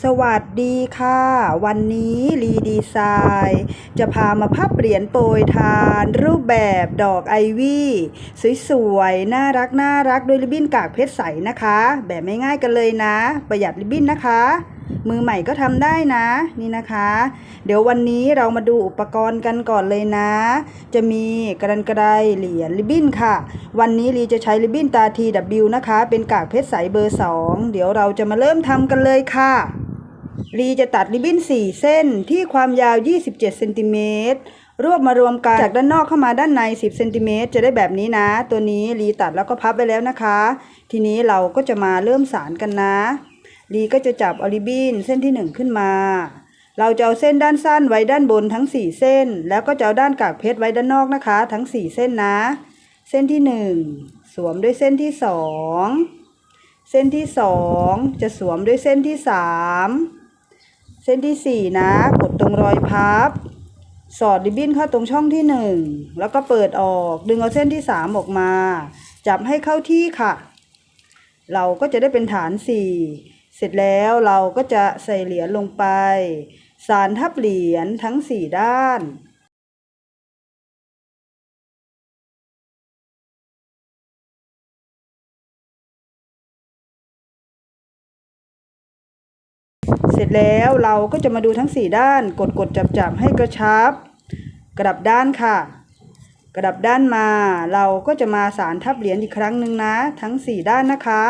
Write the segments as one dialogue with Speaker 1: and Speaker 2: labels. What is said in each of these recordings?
Speaker 1: สวัสดีค่ะ วันนี้รีดีไซน์ จะพามาพับเหรียญโปรยทาน รูปแบบดอกไอวี่สวยๆ น่ารักน่ารักด้วยริบบิ้นกากเพชรใสนะคะ แบบไม่ง่ายกันเลยนะ ประหยัดริบบิ้นนะคะ มือใหม่ก็ทำได้นะนี่นะคะ เดี๋ยววันนี้เรามาดูอุปกรณ์กันก่อนเลยนะ จะมีกระดานกระไดเหรียญริบบิ้นค่ะ วันนี้ลีจะใช้ริบบิ้นตา TW นะคะ เป็นกากเพชรใสเบอร์ 2 เดี๋ยวเราจะมาเริ่มทำกันเลยค่ะ ลีจะตัดริบบิ้น 4 เส้นที่ความยาว 27 เซนติเมตร รวบมารวมกันจากด้านนอกเข้ามาด้านใน 10 เซนติเมตรจะได้แบบนี้นะ ตัวนี้ลีตัดแล้วก็พับไปแล้วนะคะ ทีนี้เราก็จะมาเริ่มสารกันนะลีก็จะจับอาริบบิ้นเส้นที่ 1 ขึ้นมา เราจะเอาเส้นด้านสั้นไว้ด้านบนทั้ง 4 เส้น แล้วก็จะเอาด้านกากเพชรไว้ด้านนอกนะคะ ทั้ง 4 เส้นนะ เส้นที่ 1 สวมด้วยเส้นที่ 2 เส้นที่ 2 จะสวมด้วยเส้นที่ 3 เส้นที่ 4 นะ กดตรงรอยพับ สอดริบบิ้นเข้าตรงช่องที่ 1 แล้วก็เปิดออก ดึงเอาเส้นที่ 3 ออกมา จับให้เข้าที่ค่ะ เราก็จะได้เป็นฐาน 4 เสร็จแล้วเราก็จะใส่เหรียญลงไป สารทับเหรียญทั้ง 4 ด้าน ร็จแล้วเราก็จะมาดูทั้ง 4 ด้านกดกดจับจับให้กระชับกลับด้านค่ะกลับด้านมาเราก็จะมาสารทับเหรียญอีกครั้งหนึ่งนะ ทั้ง 4 ด้านนะคะ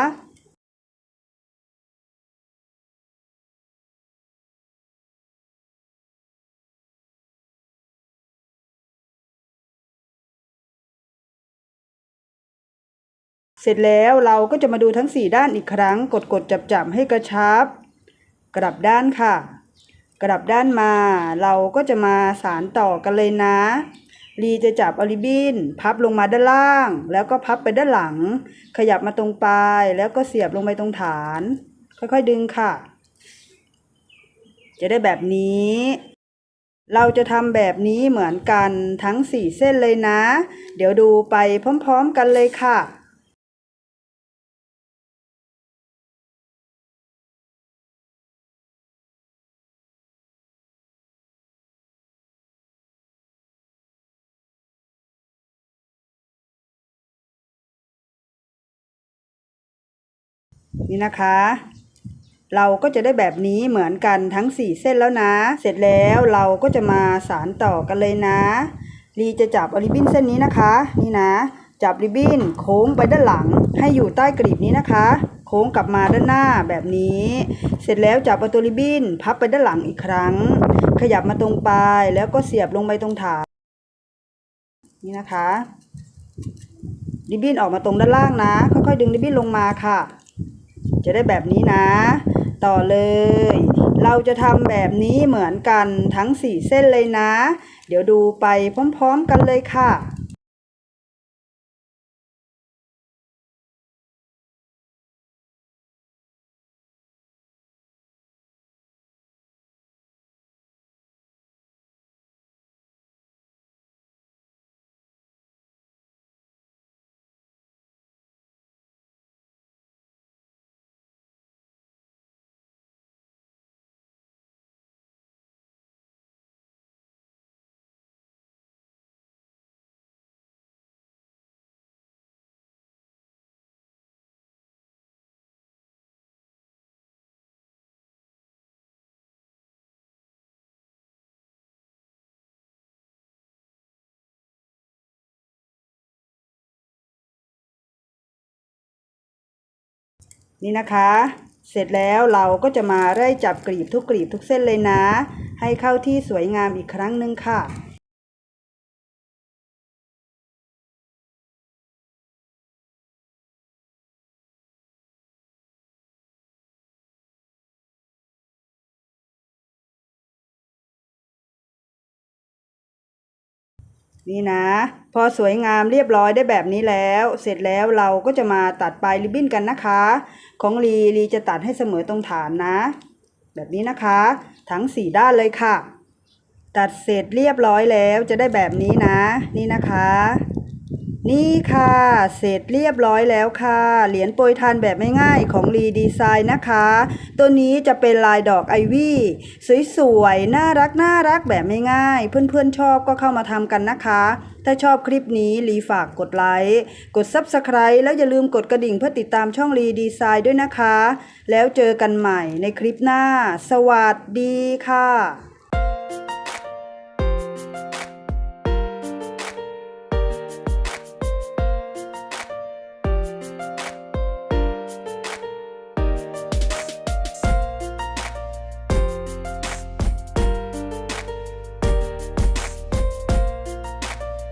Speaker 1: เสร็จแล้วเราก็จะมาดูทั้ง 4 ด้านอีกครั้ง กดกดจับจับให้กระชับ กลับด้านค่ะ กลับด้านมาเราก็จะมาสารต่อกันเลยนะลีจะจับอลิบิน พับลงมาด้านล่าง แล้วก็พับไปด้านหลัง ขยับมาตรงปลายแล้วก็เสียบลงไปตรงฐาน ค่อยๆดึงค่ะ จะได้แบบนี้ เราจะทำแบบนี้เหมือนกันทั้ง4เส้นเลยนะ เดี๋ยวดูไปพร้อม ๆ กันเลยค่ะ นี่นะคะ เราก็จะได้แบบนี้เหมือนกันทั้ง 4 เส้นแล้วนะ เสร็จแล้วเราก็จะมาสารต่อกันเลยนะลีจะจับอาริบบิ้นเส้นนี้นะคะ นี่นะ จับริบบิ้นโค้งไปด้านหลัง ให้อยู่ใต้กรีบนี้นะคะ โค้งกลับมาด้านหน้าแบบนี้ เสร็จแล้วจับเอาตัวริบบิ้นพับไปด้านหลังอีกครั้ง ขยับมาตรงปลายแล้วก็เสียบลงไปตรงฐานนี่นะคะริบบิ้นออกมาตรงด้านล่างนะ ค่อยๆดึงริบบิ้นลงมาค่ะ จะได้แบบนี้นะ ต่อเลย เราจะทำแบบนี้เหมือนกันทั้ง 4 เส้นเลยนะ เดี๋ยวดูไปพร้อมๆกันเลยค่ะ นี่นะคะ เสร็จแล้วเราก็จะมาไล่จับกรีบทุกกรีบทุกเส้นเลยนะ ให้เข้าที่สวยงามอีกครั้งหนึ่งค่ะ นี่นะ พอสวยงามเรียบร้อยได้แบบนี้แล้ว เสร็จแล้วเราก็จะมาตัดปลายริบบิ้นกันนะคะ ของลีลีจะตัดให้เสมอตรงฐานนะ แบบนี้นะคะ ทั้งสี่ด้านเลยค่ะ ตัดเสร็จเรียบร้อยแล้วจะได้แบบนี้นะ นี่นะคะ นี่ค่ะ เสร็จเรียบร้อยแล้วค่ะ เหรียญโปรยทานแบบไม่ง่ายของรีดีไซน์นะคะ ตัวนี้จะเป็นลายดอกไอวี่สวยๆ น่ารักน่ารักแบบไม่ง่ายเพื่อนๆชอบก็เข้ามาทำกันนะคะ ถ้าชอบคลิปนี้รีฝากกดไลค์ กด Subscribe แล้วอย่าลืมกดกระดิ่งเพื่อติดตามช่องรีดีไซน์ด้วยนะคะ แล้วเจอกันใหม่ในคลิปหน้า สวัสดีค่ะ